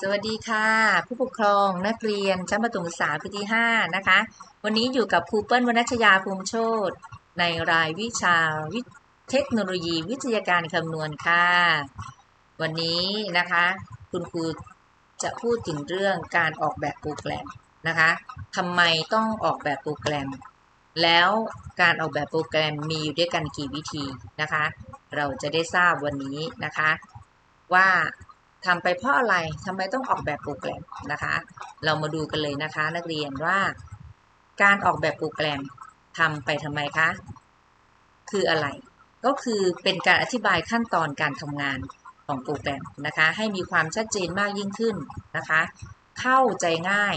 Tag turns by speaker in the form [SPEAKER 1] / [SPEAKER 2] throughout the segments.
[SPEAKER 1] สวัสดีค่ะ ผู้ปกครองนักเรียนชั้นประถมศึกษาปีที่ 5 นะคะ วันนี้อยู่กับครูเปิ้ลวนัชยาภูมิโชตในรายวิชาวิเทคโนโลยีวิทยาการคำนวณค่ะ วันนี้นะคะ คุณครูจะพูดถึงเรื่องการออกแบบโปรแกรมนะคะทำไมต้องออกแบบโปรแกรม แล้วการออกแบบโปรแกรมมีอยู่ด้วยกันกี่วิธีนะคะ เราจะได้ทราบวันนี้นะคะ ว่า ทำไปเพราะอะไรทำไมต้องออกแบบโปรแกรมนะคะ เรามาดูกันเลยนะคะ นักเรียนว่า การออกแบบโปรแกรมทำไปทำไมคะ คืออะไร ก็คือเป็นการอธิบายขั้นตอนการทำงานของโปรแกรมนะคะ ให้มีความชัดเจนมากยิ่งขึ้นนะคะ เข้าใจง่าย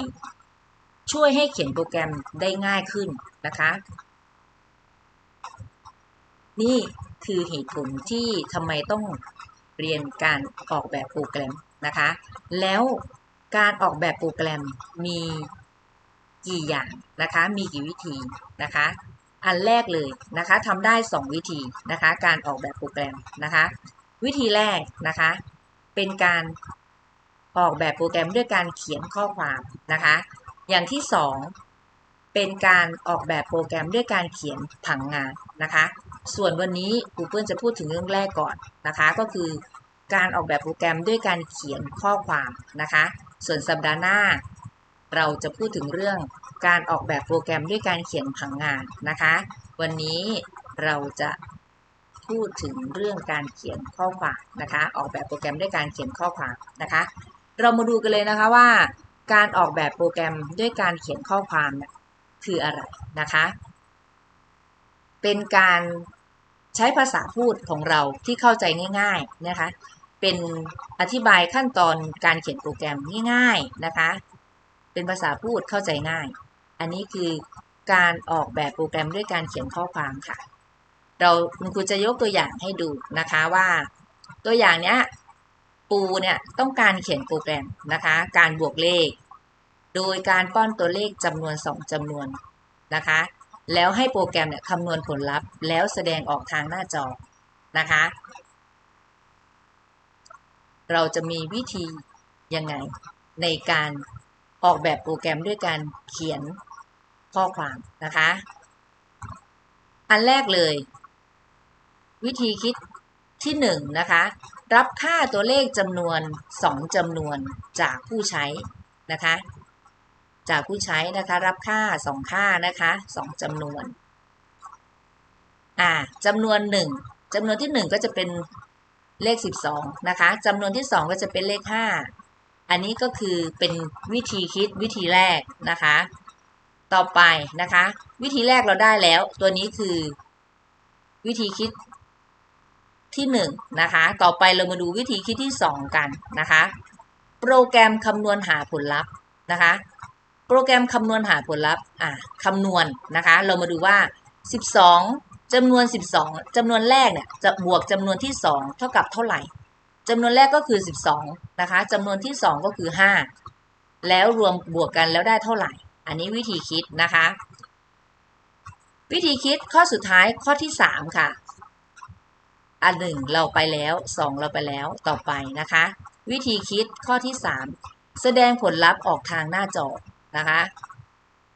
[SPEAKER 1] ช่วยให้เขียนโปรแกรมได้ง่ายขึ้นนะคะ นี่คือเหตุผลที่ทำไมต้อง เรียนการออกแบบโปรแกรมนะคะ แล้วการออกแบบโปรแกรมมีกี่อย่างนะคะ มีกี่วิธีนะคะ อันแรกเลยนะคะทำได้ 2 วิธีนะคะ การออกแบบโปรแกรมนะคะ วิธีแรกนะคะ เป็นการออกแบบโปรแกรมด้วยการเขียนข้อความนะคะ อย่างที่ 2 เป็นการออกแบบโปรแกรมด้วยการเขียนผังงานนะคะ ส่วนวันนี้ครูเปิ้ลจะพูดถึงเรื่องแรกก่อนนะคะ ก็คือการออกแบบโปรแกรมด้วยการเขียนข้อความนะคะ ส่วนสัปดาห์หน้า เราจะพูดถึงเรื่องการออกแบบโปรแกรมด้วยการเขียนผังงานนะคะ วันนี้เราจะพูดถึงเรื่องการเขียนข้อความนะคะ ออกแบบโปรแกรมด้วยการเขียนข้อความนะคะ เรามาดูกันเลยนะคะว่า การออกแบบโปรแกรมด้วยการเขียนข้อความเนี่ยคืออะไรนะคะ เป็นการใช้ภาษาพูดของเราที่เข้าใจง่ายๆนะคะ เป็นอธิบายขั้นตอนการเขียนโปรแกรมง่ายๆนะคะ เป็นภาษาพูดเข้าใจง่าย อันนี้คือการออกแบบโปรแกรมด้วยการเขียนข้อความค่ะ เราคุณครูจะยกตัวอย่างให้ดูนะคะว่า ตัวอย่างเนี้ยปูเนี่ยต้องการเขียนโปรแกรมนะคะ การบวกเลข โดยการป้อนตัวเลขจำนวน 2จำนวนนะคะ แล้วให้โปรแกรมเนี่ยคำนวณผลลัพธ์ แล้วแสดงออกทางหน้าจอนะคะ เราจะมีวิธียังไงในการออกแบบโปรแกรมด้วยการเขียนข้อความนะคะ อันแรกเลย วิธีคิดที่1นนะคะ รับค่าตัวเลขจำนวน 2จำนวนจากผู้ใช้นะคะ จากผู้ใช้นะคะ รับค่า 2 ค่านะคะ 2จำนวน อ่าจำนวน 1จำนวนที่ 1 ก็จะเป็นเลข 12 นะคะจำนวนที่ 2 ก็จะเป็นเลข 5 อันนี้ก็คือเป็นวิธีคิดวิธีแรกนะคะ ต่อไปนะคะ วิธีแรกเราได้แล้ว ตัวนี้คือ วิธีคิดที่ 1นนะคะ ต่อไปเรามาดูวิธีคิดที่ 2 กันนะคะ โปรแกรมคำนวณหาผลลัพธ์นะคะ โปรแกรมคำนวณหาผลลัพธ์อะคำนวณนะคะ เรามาดูว่า 12จำนวน 12จำนวนแรกเนี่ยจะบวกจำนวนที่ 2 เท่ากับเท่าไหร่จำนวนแรกก็คือ 12 นะคะจำนวนที่ 2 ก็คือ 5 แล้วรวมบวกกันแล้วได้เท่าไหร่ อันนี้วิธีคิดนะคะ วิธีคิดข้อสุดท้ายข้อที่ 3 ค่ะ อันหนึ่งเราไปแล้ว 2 เราไปแล้วต่อไปนะคะ วิธีคิดข้อที่ 3 แสดงผลลัพธ์ออกทางหน้าจอ นะคะ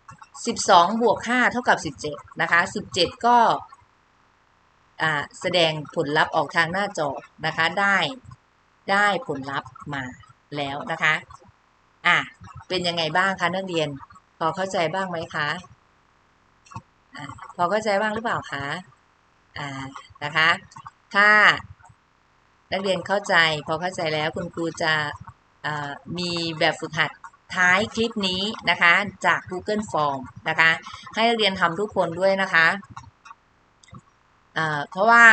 [SPEAKER 1] 12 บวก 5 เท่ากับ 17 นะคะ 17 ก็แสดงผลลัพธ์ออกทางหน้าจอนะคะ ได้ได้ผลลัพธ์มาแล้วนะคะ อะ เป็นยังไงบ้างคะนักเรียน พอเข้าใจบ้างไหมคะอะพอเข้าใจบ้างหรือเปล่าคะ อ่า นะคะ ถ้านักเรียนเข้าใจ พอเข้าใจแล้วคุณครูจะมีแบบฝึกหัด ท้ายคลิปนี้นะคะจาก Google Form นะคะให้เรียนทำทุกคนด้วยนะคะเพราะว่า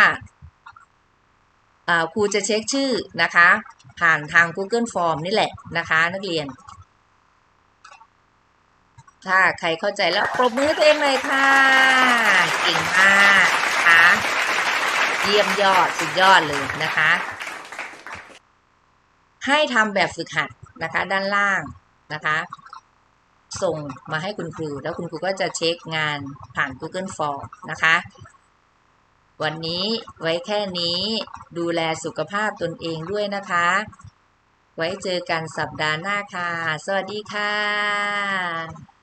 [SPEAKER 1] ครูจะเช็คชื่อนะคะ ผ่านทาง Google Form นี่แหละนะคะ นักเรียน ถ้าใครเข้าใจแล้วปรบมือตัวเองเลยค่ะเก่งมากค่ะเยี่ยมยอดสุดยอดเลยนะคะ ให้ทำแบบฝึกหัดนะคะด้านล่าง นะคะ ส่งมาให้คุณครู แล้วคุณครูก็จะเช็คงานผ่าน Google Form นะคะ วันนี้ไว้แค่นี้ดูแลสุขภาพตนเองด้วยนะคะ ไว้เจอกันสัปดาห์หน้าค่ะ สวัสดีค่ะ